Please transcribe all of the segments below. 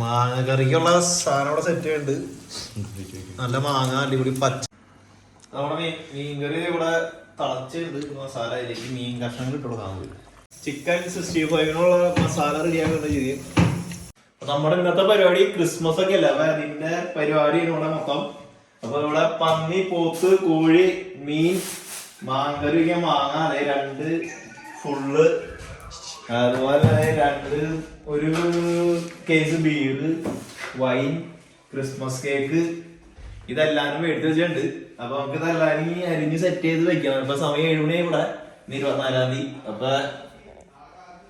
മാങ്ങ കറിക്കുള്ള സാധനം ഇവിടെ സെറ്റ് ചെയ്യുന്നുണ്ട് നല്ല മാങ്ങ അടിപൊളി പച്ച നമ്മുടെ മീൻ മീൻകറി ഇവിടെ തളച്ചുണ്ട് മസാല അതിലേക്ക് മീൻ കഷ്ണങ്ങൾ ഇട്ട് കൊടുക്കാൻ പറ്റും ചിക്കൻ സിക്സ്റ്റി ഫൈവിനുള്ള മസാല റെഡി ചെയ്യും നമ്മുടെ ഇന്നത്തെ പരിപാടി ക്രിസ്മസ് ഒക്കെ അല്ല? അപ്പൊ അതിന്റെ പരിപാടി ഇവിടെ മൊത്തം. അപ്പൊ ഇവിടെ പന്നി പോത്ത് കോഴി മീൻ മാങ്കറി മാങ്ങാതെ രണ്ട് ഫുള്ള് അതുപോലെ രണ്ട് ഒരു case beer wine Christmas cake ഇതെല്ലാരും മേടിച്ച് വെച്ചിട്ടുണ്ട്. അപ്പൊ നമുക്ക് ഇതെല്ലാരും അരിഞ്ഞ് സെറ്റ് ചെയ്ത് വെക്കണം. ഇപ്പൊ സമയം ഏഴുമണി ഇവിടെ. ഇരുപത്തിനാലാം തീയതി. അപ്പൊ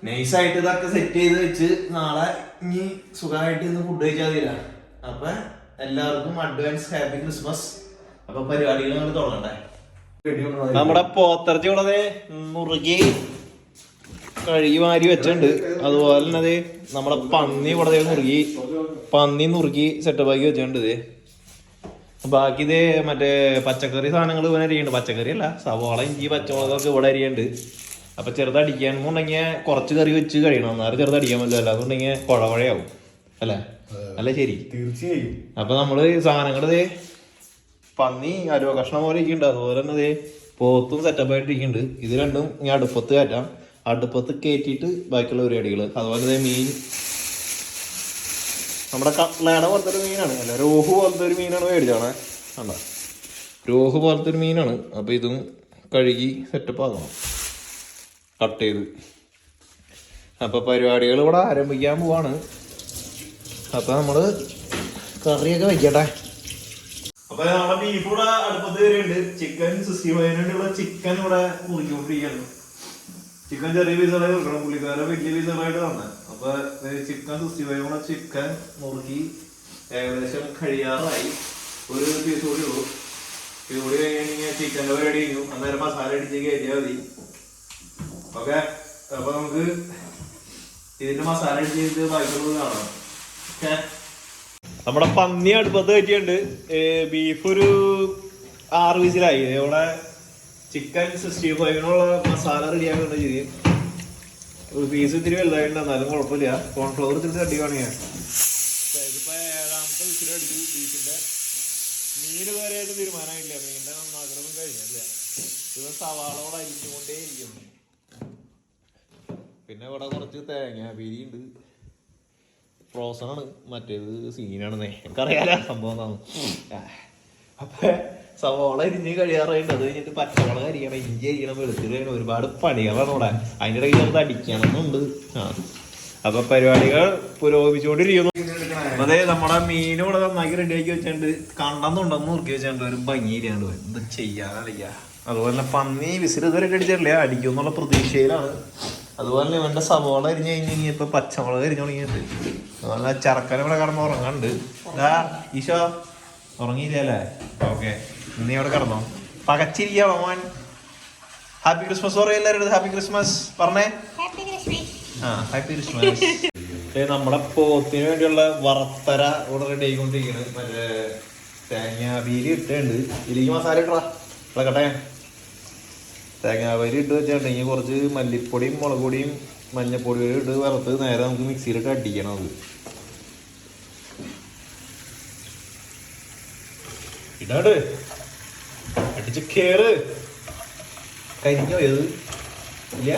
നൈസായിട്ട് ഇതൊക്കെ സെറ്റ് ചെയ്ത് വെച്ച് നാളെ ഇനി സുഖമായിട്ട് ഇന്ന് ഫുഡ് കഴിച്ചാൽ മതിയില്ല അപ്പൊ എല്ലാവർക്കും അഡ്വാൻസ് ഹാപ്പി ക്രിസ്മസ് അപ്പൊ പരിപാടികൾ നമ്മൾ തുടങ്ങണ്ടേ നമ്മുടെ പോത്തിറച്ചി ഇവിടെ മുറുകി കഴുകി മാരി വെച്ചിട്ടുണ്ട്. അതുപോലെ തന്നെ ദേ നമ്മുടെ പന്നി ഇവിടെ മുറുകി പന്നി നുറുക്കി സെറ്റപ്പ് ആക്കി വെച്ചിട്ടുണ്ട് ഇത് ബാക്കി ഇതേ മറ്റേ പച്ചക്കറി സാധനങ്ങൾ ഇവനെ അരിയുണ്ട്. പച്ചക്കറി അല്ല സവാള ഇഞ്ചി പച്ചമുളകൊക്കെ ഇവിടെ അരിയുണ്ട്. അപ്പൊ ചെറുതടിക്കാൻ ഉണ്ടെങ്കിൽ കുറച്ച് കറി വെച്ച് കഴിയണം. എന്നാലും ചെറുതടിക്കാൻ പറ്റില്ല. അല്ലാന്നുണ്ടെങ്കിൽ കുഴ കുഴയാവും. അല്ലേ? അല്ല ശരി. തീർച്ചയായും. അപ്പൊ നമ്മൾ സാധനങ്ങൾ ദേ പന്നി അരുവ കഷ്ണം പോലെ ഇരിക്കുന്നുണ്ട് അതുപോലെ തന്നെ ദേ പോത്തും സെറ്റപ്പ് ആയിട്ട് ഇരിക്കുന്നുണ്ട് ഇത് രണ്ടും ഞാൻ അടുപ്പത്ത് കയറ്റാം. അടുപ്പത്ത് കയറ്റിയിട്ട് ബാക്കിയുള്ള പരിപാടികൾ. അതുപോലെ തന്നെ മീൻ. നമ്മുടെ കട്ട്ലേട പോലത്തെ ഒരു മീനാണ്. അല്ല രോഹു പോലത്തെ ഒരു മീനാണ് മേടിച്ചാണ്. കണ്ട? രോഹു പോലത്തെ ഒരു മീനാണ്. അപ്പോൾ ഇതും കഴുകി സെറ്റപ്പ് ആക്കണം. കട്ട് ചെയ്ത്. അപ്പോൾ പരിപാടികൾ ഇവിടെ ആരംഭിക്കാൻ പോവാണ്. അപ്പോൾ നമ്മൾ കറിയൊക്കെ വെക്കട്ടെ. അപ്പൊ നമ്മുടെ ബീഫ് ഇവിടെ അടുപ്പത്ത് കയറിയുണ്ട് ചിക്കൻ സിക്സ്റ്റി ഫൈവിനുള്ള ചിക്കൻ ഇവിടെ മുറിക്കൊണ്ടിരിക്കുകയാണ് ചിക്കൻ ചെറിയ പീസുകളെ കൊടുക്കണം. പുള്ളിക്കാരൻ വലിയ പീസുകളായിട്ട് തന്നെ അപ്പൊ ചിക്കൻ സുസ്തി ഫൈവ് ചിക്കൻ മുറുക്കി ഏകദേശം കഴിയാറായി. ഒരു പീസ് കൂടി ഉള്ളൂ. കൂടി കഴിഞ്ഞാൽ ചിക്കന്റെ പരിപാടി കഴിഞ്ഞു. അന്നേരം മസാല അടിച്ച് കയറ്റിയാൽ മതി. ഓക്കെ? അപ്പൊ നമുക്ക് ഇതിന്റെ മസാല അടിച്ച് ബാക്കിയുള്ളത് കാണാം. ഓക്കെ? നമ്മുടെ പന്നി അടുപ്പത്ത് വെച്ചിട്ടുണ്ട് ബീഫ് ഒരു ആറ് വിസിലായി. ഇവിടെ ചിക്കൻ സിക്സ്റ്റി ഫൈവിനുള്ള മസാല റെഡിയാക്കുന്നുണ്ട് ചെയ്യും ഒരു പീസ് ഇത്തിരി വലുതായിട്ടുണ്ട്. എന്നാലും കുഴപ്പമില്ല. കോൺഫ്ലവർ ഇത്തിരി തട്ടിക്കാണ് ഞാൻ ഇതിപ്പോ ഏഴാമത്തെ വിസിലടിച്ചു ബീഫിന്റെ. മീൻ വരെയായിട്ട് തീരുമാനമായില്ല മീനിന്റെ നന്നാക്കലൊന്നും കഴിഞ്ഞില്ല ഇത് സവാളോട് അരിഞ്ഞുകൊണ്ടേ ഇരിക്കുന്നു പിന്നെ ഇവിടെ കുറച്ച് തേങ്ങ പിരിയുണ്ട് ഫ്രോസൺ ആണ് മറ്റേത് സീനാണെന്നേ. എനിക്കറിയാലോ സംഭവം എന്താണ് അപ്പൊ സവോള ഇരിഞ്ഞ് കഴിയാറായിട്ട് അത് കഴിഞ്ഞിട്ട് പച്ചമുളക് അരിയണം ഇഞ്ചി അരിയണം വെളുത്തുള്ളി അരിയണം ഒരുപാട് പണികളാണ് ഇവിടെ അതിന്റെ ഇടയിൽ ചെറുത് അടിക്കണമെന്നുണ്ട് ആ അപ്പൊ പരിപാടികൾ പുരോഗമിച്ചുകൊണ്ടിരിക്കുന്നു. അതെ നമ്മുടെ മീൻ ഇവിടെ നന്നാക്കി റെഡിയാക്കി വെച്ചിട്ടുണ്ട്. കണ്ടെന്നുണ്ടെന്ന് നോക്കി വെച്ചിട്ടുണ്ട്. ഒരു ഭംഗിയില്ലാണ്ട് എന്ത് ചെയ്യാനറിയ അതുപോലെ തന്നെ പന്നി വിസിൽ ഇതുവരെ കടിച്ചിട്ടില്ല. അടിക്കും എന്നുള്ള പ്രതീക്ഷയിലാണ്. അതുപോലെ തന്നെ ഇവന്റെ സവോള അരിഞ്ഞ് കഴിഞ്ഞ് ഇനിയിപ്പോ പച്ചമുളക് അരിഞ്ഞു തുടങ്ങിയിട്ടുണ്ട്. അതുപോലെ ചർക്കര ഇവിടെ കിടന്ന് ഉറങ്ങാണ്ട് ദാ, ഈശോ ഉറങ്ങിയില്ലേ ഓക്കെ. നീ ഇവിടെ കിടന്നോ. പകച്ചിരിക്കണോ മോൻ ഹാപ്പി ക്രിസ്മസ് പറയും എല്ലാവരും ഹാപ്പി ക്രിസ്മസ് പറഞ്ഞേ. ആ ഹാപ്പി ക്രിസ്മസ് നമ്മുടെ പോത്തിന് വേണ്ടിയുള്ള വറുത്തര ഇവിടെ റെഡി ആയിക്കൊണ്ടിരിക്കുന്നത് മറ്റേ തേങ്ങാബീരി ഇട്ടുണ്ട് ഇതിലേക്ക് മസാല ഇട്ടാ ഇളക്കട്ടെ. തേങ്ങാബീരി ഇട്ട് വെച്ചിട്ടുണ്ടെങ്കിൽ കുറച്ച് മല്ലിപ്പൊടിയും മുളക് പൊടിയും മഞ്ഞപ്പൊടിയും ഇട്ട് വറുത്ത് നേരെ നമുക്ക് മിക്സിയിലിട്ട് അടിക്കണം അത്. ഇടാട്. അടിച്ച് കേറ്. കരിഞ്ഞോ ഏത് ഇല്ല?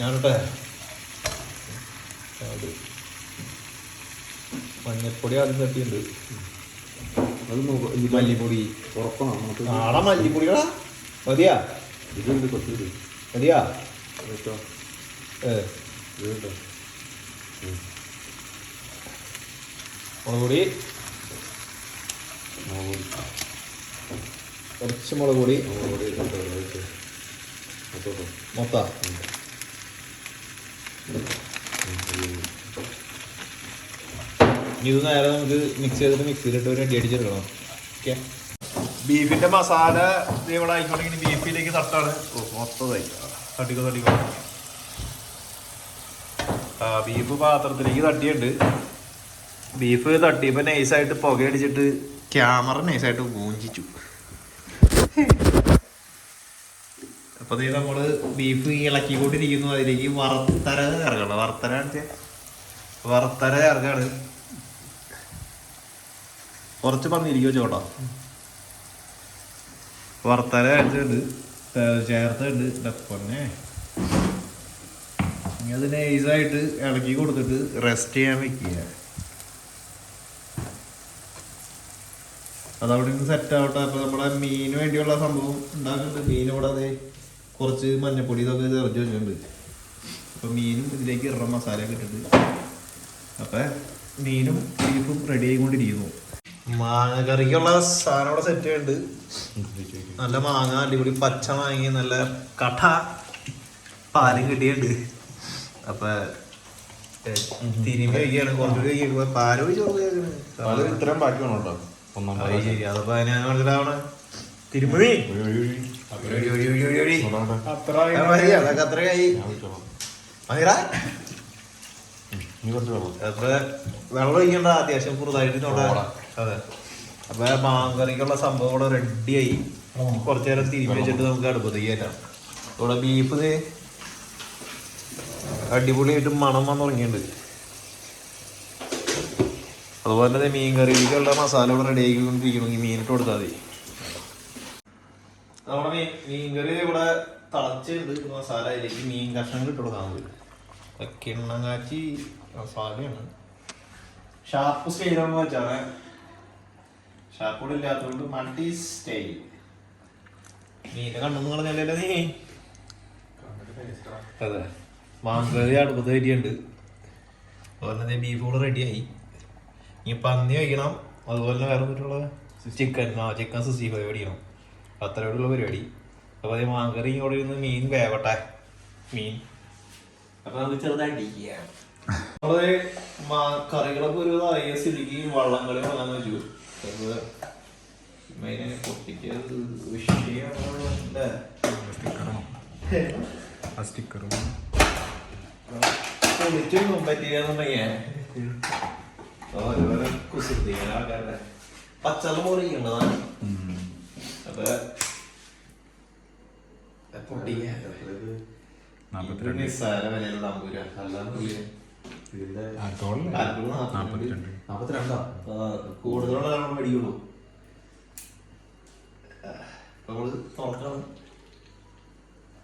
ഞാനോട്ടെ മഞ്ഞപ്പൊടി ആദ്യം തട്ടിയുണ്ട് അത് മല്ലിപ്പൊടി. ഉറക്കണം നമുക്ക് നാളെ മല്ലിപ്പൊടികളാ. മതിയാ? ഇതുണ്ട് കൊച്ചു മതിയാ? കേട്ടോ ഏ. ഇത് കേട്ടോ കുറച്ച് മുളക് പൊടി. മൊത്ത ഇത് നേരെ നമുക്ക് മിക്സ് ചെയ്തിട്ട് മിക്സിയിലിട്ട് ഒരു അടി അടിച്ചെടുക്കണം. ഓക്കെ ബീഫിന്റെ മസാല ഇവിടെ ബീഫിലേക്ക് തട്ടാണ്. ഓ മൊത്തതായി തട്ടിക്കോ തട്ടിക്കോ. ബീഫ് പാത്രത്തിലേക്ക് തട്ടിയുണ്ട് ബീഫ് തട്ടിയപ്പോൾ നൈസായിട്ട് പുകയടിച്ചിട്ട് ക്യാമറ നൈസായിട്ട് മൂഞ്ചിച്ചു. അപ്പൊ ഇത് നമ്മൾ ബീഫ് ഇളക്കിക്കൊണ്ടിരിക്കുന്നു. അതിലേക്ക് വറുത്തര ഇറങ്ങണം വറുത്തര വറുത്തര ഇറങ്ങാണ് കുറച്ച് പന്നിരിക്കും ചോട്ടോ വറുത്തര അടിച്ചിട്ടുണ്ട് ചേർത്തുണ്ട് ഡപ്പന്നെ അത് നൈസായിട്ട് ഇളക്കി കൊടുത്തിട്ട് റെസ്റ്റ് ചെയ്യാൻ വെക്കുക. അതവിടെ നിന്ന് സെറ്റ് ആവട്ടെ. അപ്പൊ നമ്മുടെ മീന് വേണ്ടിയുള്ള സംഭവം ഉണ്ടാക്കുന്നുണ്ട്. ഇവിടെ അതെ കുറച്ച് മഞ്ഞപ്പൊടി ഇതൊക്കെ നിറച്ച് വെച്ചിട്ടുണ്ട്. അപ്പൊ മീനും ഇതിലേക്ക് ഇറ മസാല ഒക്കെ ഇട്ടിട്ട്. അപ്പൊ മീനും ബീഫും റെഡി ആയിക്കൊണ്ടിരിക്കുന്നു. മാങ്ങ കറിക്കുള്ള സാധനം ഇവിടെ സെറ്റ് ചെയ്യുന്നുണ്ട് നല്ല മാങ്ങ അടിപൊളി പച്ച മാങ്ങ നല്ല കട പാലും കിട്ടിയിട്ടുണ്ട്. അപ്പൊ ഏ, കഴിക്കുകയാണ് കൊണ്ടുപോയി കുറച്ചുകൂടി കഴിയുമ്പോ പാൽ ഒഴിച്ച് അത് കൊടുക്കുകയാണ് ഇത്രയും ബാക്കി വേണം കേട്ടോ ഒന്നാം അത് ശരി അതപ്പോ അതിനെ മനസ്സിലാവണേ. തിരുമണി ഒഴി, ഒഴി, ഒഴി, ഒഴി, ഒഴി. അത്ര ആ, മതി, അതൊക്കെ അത്രയായി മതിടാ നീ വെള്ളം അത്ര വെള്ളം ഒഴിക്കണ്ട അത്യാവശ്യം കുറുതായിട്ട് അതെ. അപ്പൊ മാങ്കറിക്കുള്ള സംഭവം ഇവിടെ റെഡിയായി കുറച്ചു നേരം തിരിഞ്ഞു വെച്ചിട്ട് നമുക്ക് അടുപ്പത്തേക്ക് കയറ്റാം. ഇവിടെ ബീഫ് അടിപൊളിയായിട്ട് മണം വന്ന് തുടങ്ങിയിട്ടുണ്ട് അതുപോലെ തന്നെ മീൻ കറിയിലേക്കുള്ള മസാല ഇവിടെ റെഡി ആയിക്കൊണ്ടിരിക്കണമെങ്കിൽ മീനിട്ട് കൊടുത്താൽ മതി. നമ്മുടെ മീൻ മീൻ കറി ഇവിടെ തിളച്ചിട്ട് മസാല അതിലേക്ക് മീൻ കഷ്ണങ്ങൾ ഇട്ട് കൊടുക്കാൻ പോയി കിണ്ണം കാച്ചി മസാലയാണ്. ഷാർപ്പ് സ്റ്റൈലാണെന്ന് വെച്ചാണ്. ഷാർപ്പൂടെ ഇല്ലാത്തതുകൊണ്ട് മൾട്ടി സ്റ്റൈൽ മീനെ കണ്ടെന്ന് പറഞ്ഞല്ലേ നീ? അതെ. മാങ്കറി അടുപ്പത്ത് കയറ്റിയുണ്ട് അതുപോലെ തന്നെ ബീഫ് കൂടെ റെഡിയായി ഇനി പന്നി വയ്ക്കണം അതുപോലെ തന്നെ വേറെ എന്നിട്ടുള്ള ചിക്കൻ. ആ ചിക്കൻ സിക്സ്റ്റി ഫൈവ് മേടിക്കണം അത്രയോടുള്ള പരിപാടി. അപ്പോൾ അതേ മാങ്കറി ഇങ്ങോട്ട് ഇരുന്ന് മീൻ വേവട്ടെ. മീൻ. അപ്പൊ നമുക്ക് ചെറുതായിട്ടിരിക്കുക. നമ്മൾ മാ- കറികളൊക്കെ ഒരു ആയ സ്ഥിതിക്ക് വള്ളം കളി തുടങ്ങാന്ന് വെച്ചു അപ്പൊ മെയിനെ പൊട്ടിക്കത് വിഷയമാണ് പറ്റിയെന്നുണ്ടെങ്കിൽ ഓരോരോ കുസൃതികളെ ആൾക്കാരുടെ പച്ചവെള്ളം പോലെ ഇരിക്കുന്നതാണ് അപ്പൊ പൊട്ടിക്കാൻ നാപ്പത്തിരണ്ട്. നിസ്സാര വിലയുള്ള അമ്പൂര നാപ്പത്തിരണ്ട്. കൂടുതലുള്ള നമ്മൾ മേടിക്കുള്ളൂ. നമ്മൾ തുറക്കണം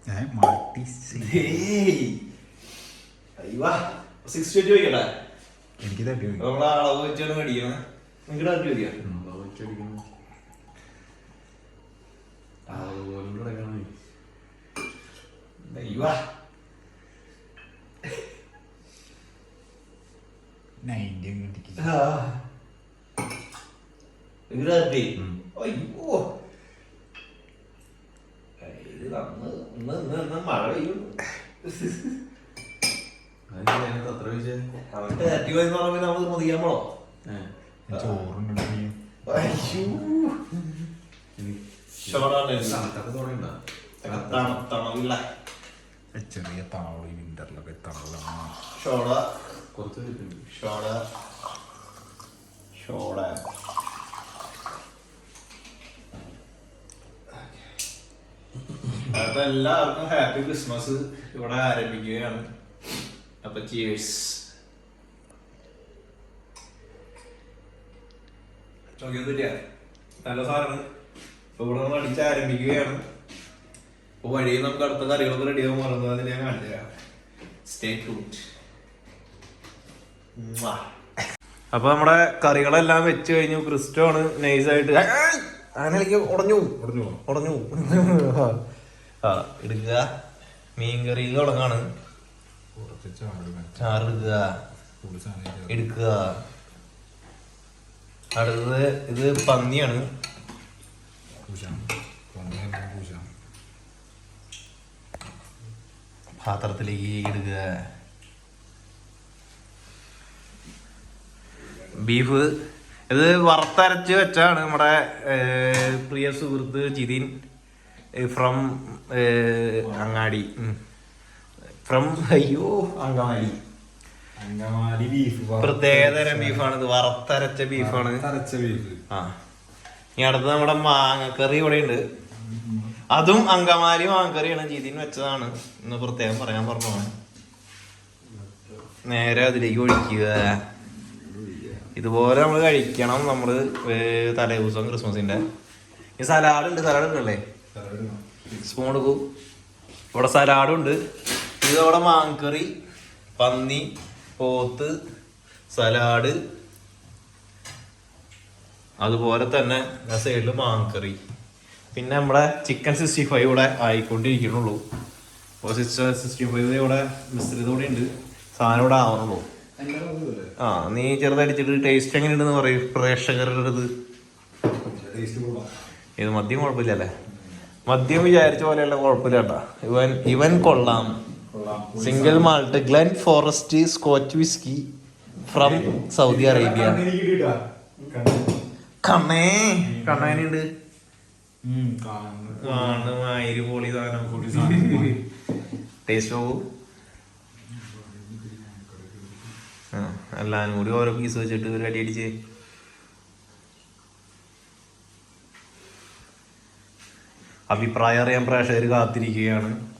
ഏ മാറ്റി സിക്സ് ട്വന്റി വയ്ക്കട്ടെ എനിക്ക് തട്ടി പോയി നമ്മളെ അളവ് വെച്ചാണ് മേടിക്കണേ. നിങ്ങളുടെ തട്ടി മതിയോ അതുപോലും കിടക്കണം. അയ്യോ നയന്റി കിട്ടിക്ക് നിങ്ങളുടെ തട്ടി. അയ്യോ. ഇത് ഇന്ന് മഴ പെയ്യും ചെറിയ താവളി വിന്ററിലൊക്കെ തണലാണ് ഷോട കുറച്ച് കിട്ടും ഷോട ഷോട അപ്പൊ എല്ലാവർക്കും ഹാപ്പി ക്രിസ്മസ് ഇവിടെ ആരംഭിക്കുകയാണ്. അപ്പൊ ചിയേഴ്സ് നല്ല സാധനമാണ്. അപ്പൊ ഇവിടെ നമ്മൾ അടിച്ച് ആരംഭിക്കുകയാണ്. അപ്പൊ വഴിയിൽ നമുക്ക് അടുത്ത കറികളൊക്കെ റെഡിയാകും മറന്നത് ഞാൻ കാണിച്ചു തരാം. സ്റ്റേ ട്യൂൺഡ് അപ്പൊ നമ്മുടെ കറികളെല്ലാം വെച്ച് കഴിഞ്ഞു. ക്രിസ്റ്റോ ആണ് നൈസായിട്ട് അങ്ങനെ ഉടഞ്ഞു ഉടഞ്ഞു ഉടഞ്ഞു ആ ഇടുക. മീൻ കറി തുടങ്ങാണ്. കുറച്ച് ചാറ് ചാറ് എടുക്കുക. അടുത്തത് ഇത് പന്നിയാണ്. പാത്രത്തിലേക്ക് ഇടുക ബീഫ് ഇത് വറുത്തരച്ച് വെച്ചാണ് നമ്മുടെ പ്രിയ സുഹൃത്ത് ജിതിൻ ഫ്രം അങ്ങാടി. ഫ്രം അയ്യോ. അങ്കമാലി അങ്കമാലി ബീഫ് പ്രത്യേകതരം ബീഫാണ് ഇത്. വറുത്തരച്ച ബീഫാണ് അരച്ച ബീഫ് ആ. ഇനി അടുത്ത് നമ്മുടെ മാങ്ങക്കറി ഇവിടെ ഉണ്ട് അതും അങ്കമാലി മാങ്ങക്കറിയാണ്. ജീതിന് വെച്ചതാണ്. ഇന്ന് പ്രത്യേകം പറയാൻ പറഞ്ഞതാണ്. നേരെ അതിലേക്ക് ഒഴിക്കുക. ഇതുപോലെ നമ്മൾ കഴിക്കണം. നമ്മൾ തലേ ദിവസം ക്രിസ്മസിന്റെ. ഈ സലാഡ് ഉണ്ട്. സലാഡ് ഉണ്ടല്ലേ? സ്പൂൺ എടുക്കൂ ഇവിടെ സലാഡും ഉണ്ട് ഇതവിടെ മാങ്കറി പന്നി പോത്ത് സലാഡ് അതുപോലെ തന്നെ ആ സൈഡിൽ മാങ്കറി. പിന്നെ നമ്മുടെ ചിക്കൻ സിക്സ്റ്റി ഫൈവ് ഇവിടെ ആയിക്കൊണ്ടിരിക്കണുള്ളൂ അപ്പോൾ സിക്സ് സിക്സ്റ്റി ഫൈവ് ഇവിടെ മിശ്രിതോടെ ഉണ്ട്. സാധനം ഇവിടെ ആവണുള്ളൂ ആ നീ ചെറുതടിച്ചിട്ട് ടേസ്റ്റ് എങ്ങനെ എങ്ങനെയുണ്ടെന്ന് പറയും. പ്രേക്ഷകരുടെ അടുത്ത്. ഇത് മദ്യം കുഴപ്പമില്ല അല്ലേ മദ്യം വിചാരിച്ച പോലെയല്ല കുഴപ്പമില്ല കേട്ടാ. ഇവൻ ഇവൻ കൊള്ളാം. Single malt Glen Forest scotch whisky from Saudi Arabia. കണ്ണേ. കണ്ണേനുണ്ട്. ടേസ്റ്റ് നോക്കൂ. കൂടി ഓരോ പീസ് വെച്ചിട്ട് ഒരു അടി അടിച്ച്. അഭിപ്രായം അറിയാൻ പ്രേക്ഷകർ കാത്തിരിക്കുകയാണ്.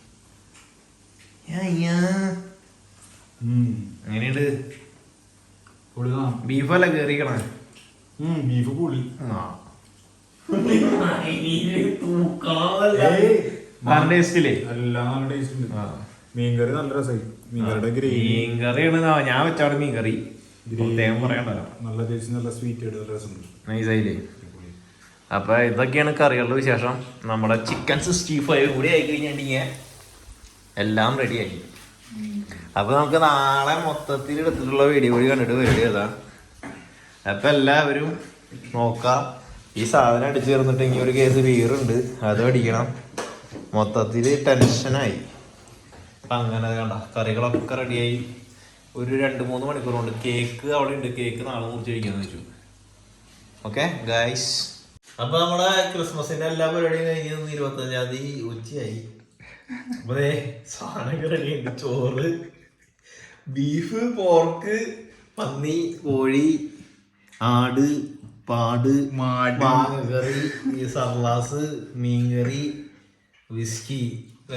ബീഫല്ല കേറിക്കണേ? ബീഫ് പൊളി. നല്ല. മീൻകറി രസമായി മീൻകറിയുടെ ഗ്രേവി. മീൻകറിയാണ്. ഞാൻ വെച്ചാണ് മീൻകറി. നല്ല ടേസ്റ്റ് നല്ല സ്വീറ്റ് ആയിട്ട് നല്ല രസമുണ്ട്. നൈസായില്ലേ? അപ്പൊ ഇതൊക്കെയാണ് കറികളുടെ വിശേഷം. നമ്മുടെ ചിക്കൻ സിക്സ്റ്റി ഫൈവ് കൂടി ആയി കഴിഞ്ഞിട്ടുണ്ടെങ്കിൽ എല്ലാം റെഡിയായി അപ്പൊ നമുക്ക് നാളെ മൊത്തത്തിൽ എടുത്തിട്ടുള്ള വീഡിയോ കൂടി കണ്ടിട്ട് വരിക ഏതാ? അപ്പൊ എല്ലാവരും നോക്കാം. ഈ സാധനം അടിച്ചു ചേർന്നിട്ടെങ്കിൽ ഒരു കേസ് വീറുണ്ട് അത് അടിക്കണം. മൊത്തത്തിൽ ടെൻഷനായി അപ്പൊ അങ്ങനെ കണ്ട കറികളൊക്കെ റെഡിയായി ഒരു രണ്ട് മൂന്ന് മണിക്കൂർ കൊണ്ട് കേക്ക് അവിടെ ഉണ്ട് കേക്ക് നാളെ മുറിച്ച് കഴിക്കാന്ന് വെച്ചു. ഓക്കെ ഗൈസ് അപ്പൊ നമ്മുടെ ക്രിസ്മസിന്റെ എല്ലാ പരിപാടിയും കഴിഞ്ഞ് ഇരുപത്തഞ്ചാം തീയതി ഉച്ചയായി. അപ്പൊ റെഡിയുണ്ട് ചോറ്. ബീഫ് പോർക്ക് പന്നി കോഴി ആട് പാട് മാങ്ങക്കറി ഈ സർലാസ് മീൻകറി വിസ്കി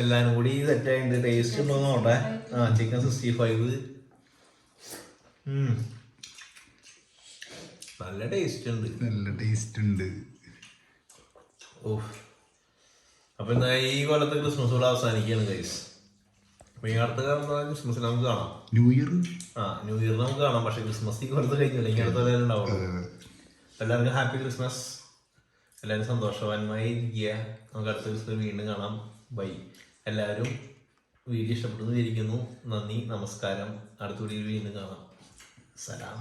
എല്ലാം കൂടി സെറ്റായിട്ടുണ്ട് ടേസ്റ്റ് ഉണ്ടോ നോട്ടെ ആ ചിക്കൻ സിക്സ്റ്റി ഫൈവ്. നല്ല ടേസ്റ്റ് ഉണ്ട്. നല്ല ടേസ്റ്റ് ഉണ്ട്. ഓ അപ്പൊ എന്നാ ഈ കൊല്ലത്തെ ക്രിസ്മസ് കൂടെ അവസാനിക്കുകയാണ് ഗൈസ് അപ്പൊ ഈ അടുത്ത കാലം ക്രിസ്മസിന് നമുക്ക് കാണാം. ന്യൂ ഇയർ ആ ന്യൂ ഇയർ നമുക്ക് കാണാം. പക്ഷെ ക്രിസ്മസ് ഈ കൊല്ലത്ത് കഴിഞ്ഞില്ല ഇനി അടുത്ത കൊല്ലം ഉണ്ടാവുള്ളൂ എല്ലാവർക്കും ഹാപ്പി ക്രിസ്മസ് എല്ലാവരും സന്തോഷവാന്മായി ഇരിക്കുക. നമുക്ക് അടുത്ത ദിവസം വീണ്ടും കാണാം. ബൈ എല്ലാവരും വീഡിയോ ഇഷ്ടപ്പെട്ടു ഇരിക്കുന്നു നന്ദി നമസ്കാരം. അടുത്ത വീഡിയോയിൽ വീണ്ടും കാണാം. സലാം.